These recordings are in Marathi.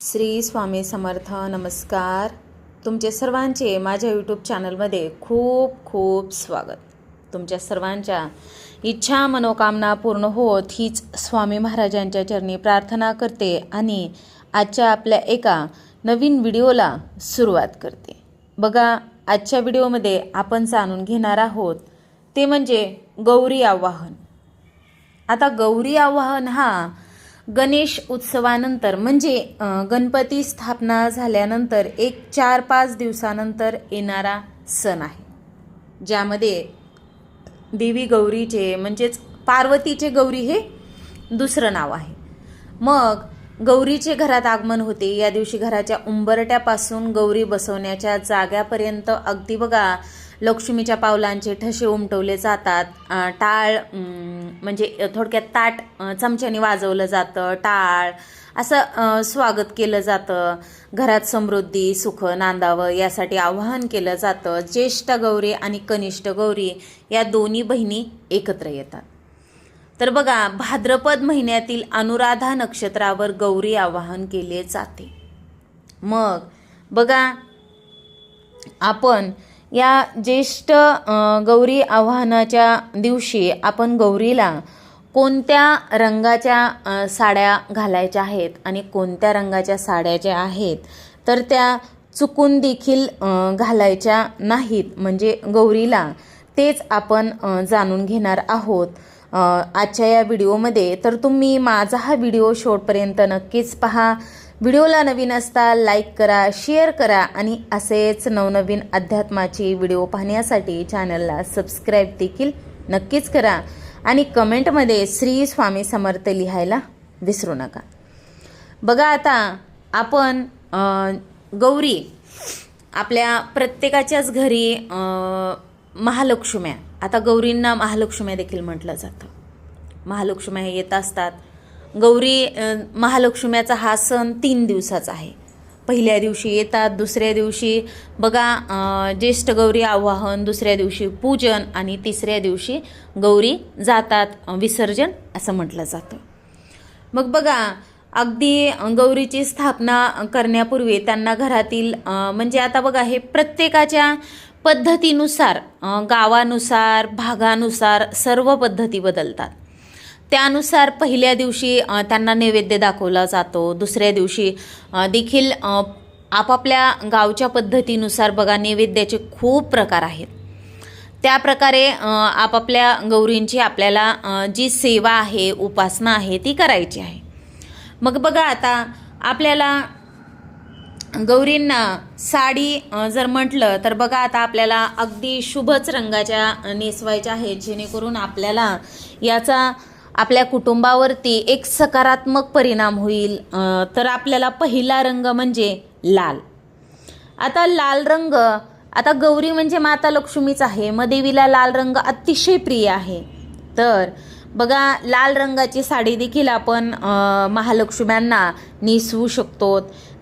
श्री स्वामी समर्थ नमस्कार. तुमचे सर्वांचे माझ्या यूट्यूब चॅनलमध्ये खूप खूप स्वागत. तुमच्या सर्वांच्या इच्छा मनोकामना पूर्ण होत हीच स्वामी महाराजांच्या चरणी प्रार्थना करते आणि आजच्या आपल्या एका नवीन व्हिडिओला सुरुवात करते. बघा आजच्या व्हिडिओमध्ये आपण जाणून घेणार आहोत ते म्हणजे गौरी आवाहन. आता गौरी आवाहन हा गणेश उत्सवानंतर म्हणजे गणपती स्थापना झाल्यानंतर एक चार पाच दिवसानंतर येणारा सण आहे. ज्यामध्ये देवी गौरीचे म्हणजेच पार्वतीचे गौरी हे दुसरं नाव आहे. मग गौरीचे घरात आगमन होते. या दिवशी घराच्या उंबरट्यापासून गौरी बसवण्याच्या जाग्यापर्यंत अगदी बघा लक्ष्मीच्या पावलांचे ठसे उमटवले जातात. टाळ म्हणजे थोडक्यात ताट चमच्याने वाजवलं जातं. टाळ असं स्वागत केलं जातं. घरात समृद्धी सुख नांदावं यासाठी आवाहन केलं जातं. ज्येष्ठ गौरी आणि कनिष्ठ गौरी या दोन्ही बहिणी एकत्र येतात. तर बघा भाद्रपद महिन्यातील अनुराधा नक्षत्रावर गौरी आवाहन केले जाते. मग बघा आपण या ज्येष्ठ गौरी आव्हानाच्या दिवशी आपण गौरीला कोणत्या रंगाच्या साड्या घालायच्या आहेत आणि कोणत्या रंगाच्या साड्या ज्या आहेत तर त्या चुकून देखील घालायच्या नाहीत. म्हणजे गौरीला तेच आपण जाणून घेणार आहोत आजच्या या व्हिडिओमध्ये. तर तुम्ही माझा हा व्हिडिओ शेवटपर्यंत नक्कीच पहा. व्हिडिओला नवीन असता लाईक करा शेअर करा आणि असेच नवनवीन अध्यात्माची व्हिडिओ पाहण्यासाठी चॅनलला सबस्क्राईब देखील नक्कीच करा आणि कमेंटमध्ये श्री स्वामी समर्थ लिहायला विसरू नका. बघा आता आपण गौरी आपल्या प्रत्येकाच्याच घरी महालक्ष्म्या. आता गौरींना महालक्ष्म्या देखील म्हटलं जातं. महालक्ष्म्या हे येत असतात. गौरी महालक्ष्म्याचा हा सण तीन दिवसाचा आहे. पहिल्या दिवशी येतात दुसऱ्या दिवशी बघा ज्येष्ठ गौरी आवाहन दुसऱ्या दिवशी पूजन आणि तिसऱ्या दिवशी गौरी जातात विसर्जन असं म्हटलं जातं. मग बघा अगदी गौरीची स्थापना करण्यापूर्वी त्यांना घरातील म्हणजे आता बघा हे प्रत्येकाच्या पद्धतीनुसार गावानुसार भागानुसार सर्व पद्धती बदलतात. त्यानुसार पहिल्या दिवशी त्यांना नैवेद्य दाखवला जातो. दुसऱ्या दिवशी देखील आपापल्या गावच्या पद्धतीनुसार बघा नैवेद्याचे खूप प्रकार आहेत. त्या प्रकारे आपापल्या गौरींची आपल्याला जी सेवा आहे उपासना आहे ती करायची आहे. मग बघा आता आपल्याला गौरींना साडी जर म्हटलं तर बघा आता आपल्याला अगदी शुभच रंगाच्या नेसवायच्या आहेत जेणेकरून आपल्याला याचा आपल्या कुटुंबावरती एक सकारात्मक परिणाम होईल. तर आपल्याला पहिला रंग म्हणजे लाल. आता लाल रंग आता गौरी म्हणजे माता लक्ष्मीच आहे. मग देवीला लाल रंग अतिशय प्रिय आहे. तर बघा लाल रंगाची साडी देखील आपण महालक्ष्म्यांना नेसवू शकतो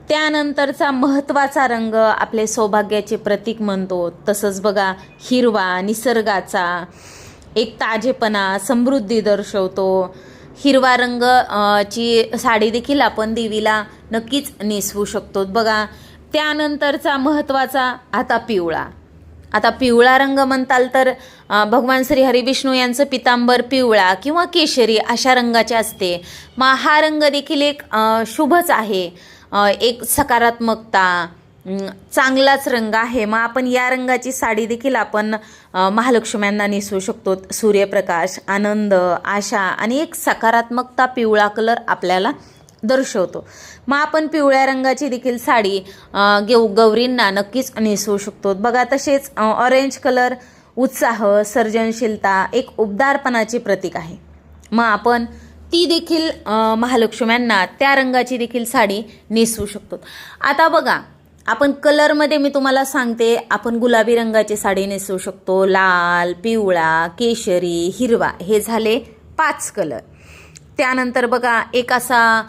त्यानंतरचा महत्त्वाचा रंग आपले सौभाग्याचे प्रतीक म्हणतो. तसंच बघा हिरवा निसर्गाचा. एक ताजेपणा समृद्धी दर्शवतो. हिरवा रंग ची साडी देखील आपण देवीला नक्कीच नेसवू शकतो. बघा त्यानंतरचा महत्त्वाचा आता पिवळा. आता पिवळा रंग म्हणताल तर भगवान श्री हरिविष्णू यांचं पितांबर पिवळा किंवा केशरी अशा रंगाचे असते. मग हा रंग देखील एक शुभच आहे. एक सकारात्मकता चांगलाच रंग आहे. मग आपण या रंगाची साडी देखील आपण महालक्ष्म्यांना नेसवू शकतो. सूर्यप्रकाश आनंद आशा आणि एक सकारात्मकता पिवळा कलर आपल्याला दर्शवतो. मग आपण पिवळ्या रंगाची देखील साडी घेऊ गौरींना नक्कीच नेसवू शकतो. बघा तसेच ऑरेंज कलर उत्साह सर्जनशीलता एक उबदारपणाचे प्रतीक आहे. मग आपण ती देखील महालक्ष्म्यांना त्या रंगाची देखील साडी नेसवू शकतो. आता बघा आपण कलरमध्ये मी तुम्हाला सांगते आपण गुलाबी रंगाची साडी नेसवू शकतो लाल पिवळा केशरी हिरवा हे झाले पाच कलर. त्यानंतर बघा एक असा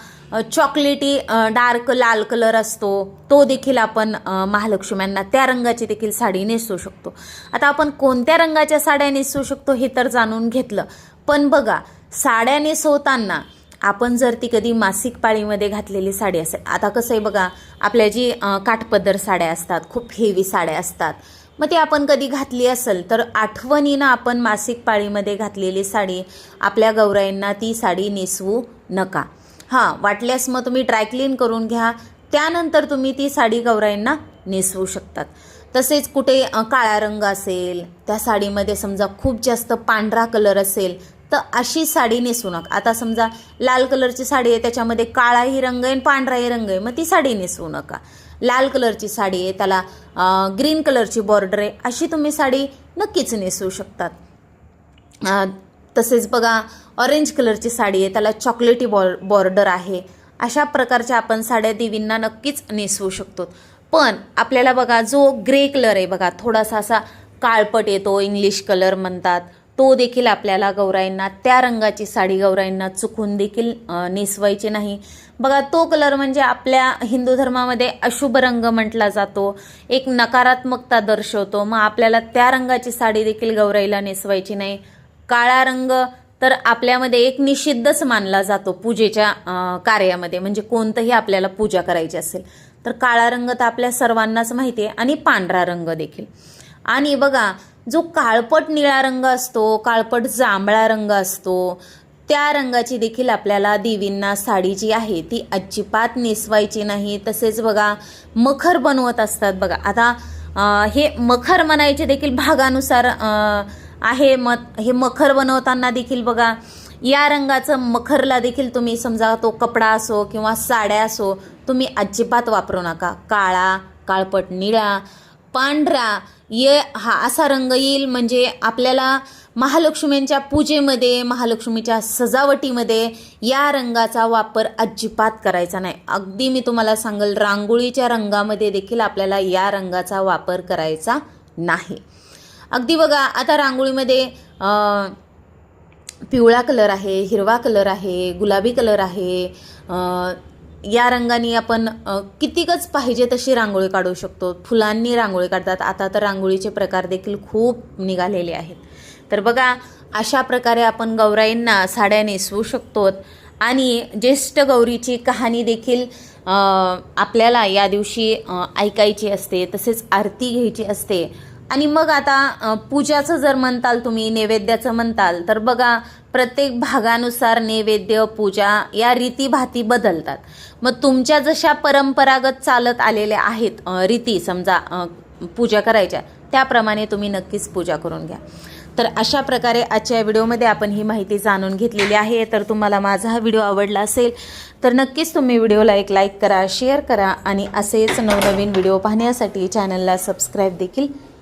चॉकलेटी डार्क लाल कलर असतो तो देखील आपण महालक्ष्म्यांना त्या रंगाची देखील साडी नेसवू शकतो. आता आपण कोणत्या रंगाच्या साड्या नेसवू शकतो हे तर जाणून घेतलं. पण बघा साड्या नेसवताना आपण जर ती कधी मासिक पाळीमध्ये घातलेली साडी असेल आता कसं आहे बघा आपल्या जी काठपदर साड्या असतात खूप हेवी साड्या असतात मग ती आपण कधी घातली असेल तर आठवणीनं आपण मासिक पाळीमध्ये घातलेली साडी आपल्या गौराईंना ती साडी नेसवू नका. हां वाटल्यास मग तुम्ही ड्रायक्लीन करून घ्या त्यानंतर तुम्ही ती साडी गौराईंना नेसवू शकतात. तसेच कुठे काळा रंग असेल त्या साडीमध्ये समजा खूप जास्त पांढरा कलर असेल तर अशी साडी नेसू नका. आता समजा लाल कलरची साडी आहे त्याच्यामध्ये काळाही रंग आहे पांढराही रंग आहे मग ती साडी नेसवू नका. लाल कलरची साडी आहे त्याला ग्रीन कलरची बॉर्डर आहे अशी तुम्ही साडी नक्कीच नेसवू शकतात. तसेच बघा ऑरेंज कलरची साडी आहे त्याला चॉकलेटी बॉर बॉर्डर आहे अशा प्रकारच्या आपण साड्या देवींना नक्कीच नेसवू शकतो. पण आपल्याला बघा जो ग्रे कलर आहे बघा थोडासा असा काळपट येतो इंग्लिश कलर म्हणतात तो देखील आपल्याला गौराईंना त्या रंगाची साडी गौराईंना चुकून देखील नेसवायची नाही. बघा तो कलर म्हणजे आपल्या हिंदू धर्मामध्ये अशुभ रंग म्हटला जातो. एक नकारात्मकता दर्शवतो. मग आपल्याला त्या रंगाची साडी देखील गौराईला नेसवायची नाही. काळा रंग तर आपल्यामध्ये एक निषिद्धच मानला जातो पूजेच्या कार्यामध्ये. म्हणजे कोणतंही आपल्याला पूजा करायची असेल तर काळा रंग तर आपल्या सर्वांनाच माहिती आहे. आणि पांढरा रंग देखील. आणि बघा जो काळपट निळा रंग असतो काळपट जांभळा रंग असतो त्या रंगाची देखील आपल्याला देवींना साडी जी आहे ती अजिबात नेसवायची नाही. तसेच बघा मखर बनवत असतात बघा. आता हे मखर म्हणायचे देखील भागानुसार आहे मत. हे मखर बनवताना देखील बघा या रंगाचं मखरला देखील तुम्ही समजा तो कपडा असो किंवा साड्या असो तुम्ही अजिबात वापरू नका. काळा काळपट निळा पांढरा ये हा असा रंग येईल म्हणजे आपल्याला महालक्ष्मींच्या पूजेमध्ये महालक्ष्मीच्या सजावटीमध्ये या रंगाचा वापर अजिबात करायचा नाही. अगदी मी तुम्हाला सांगेल रांगोळीच्या रंगामध्ये देखील आपल्याला या रंगाचा वापर करायचा नाही. अगदी बघा आता रांगोळीमध्ये पिवळा कलर आहे हिरवा कलर आहे गुलाबी कलर आहे या रंगाने आपण कितीकच पाहिजे तशी रांगोळी काढू शकतो? फुलांनी रांगोळी काढतात. आता तर रांगोळीचे प्रकार देखील खूप निघालेले आहेत. तर बघा अशा प्रकारे आपण गौराईंना साड्या नेसवू शकतो आणि ज्येष्ठ गौरीची कहाणी देखील आपल्याला या दिवशी ऐकायची असते तसेच आरती घ्यायची असते. आणि मग आता पूजाचं जर म्हणताल तुम्ही नैवेद्याचं म्हणताल तर बघा प्रत्येक भागानुसार नैवेद्य पूजा या रीतीभाती बदलतात. मग तुमच्या जशा परंपरागत चालत आलेल्या आहेत रीती समजा पूजा करायच्या त्याप्रमाणे तुम्ही नक्कीच पूजा करून घ्या. तर अशा प्रकारे आजच्या व्हिडिओमध्ये आपण ही माहिती जाणून घेतलेली आहे. तर तुम्हाला माझा हा व्हिडिओ आवडला असेल तर नक्कीच तुम्ही व्हिडिओला एक लाईक करा शेअर करा आणि असेच नवनवीन व्हिडिओ पाहण्यासाठी चॅनलला सबस्क्राईब देखील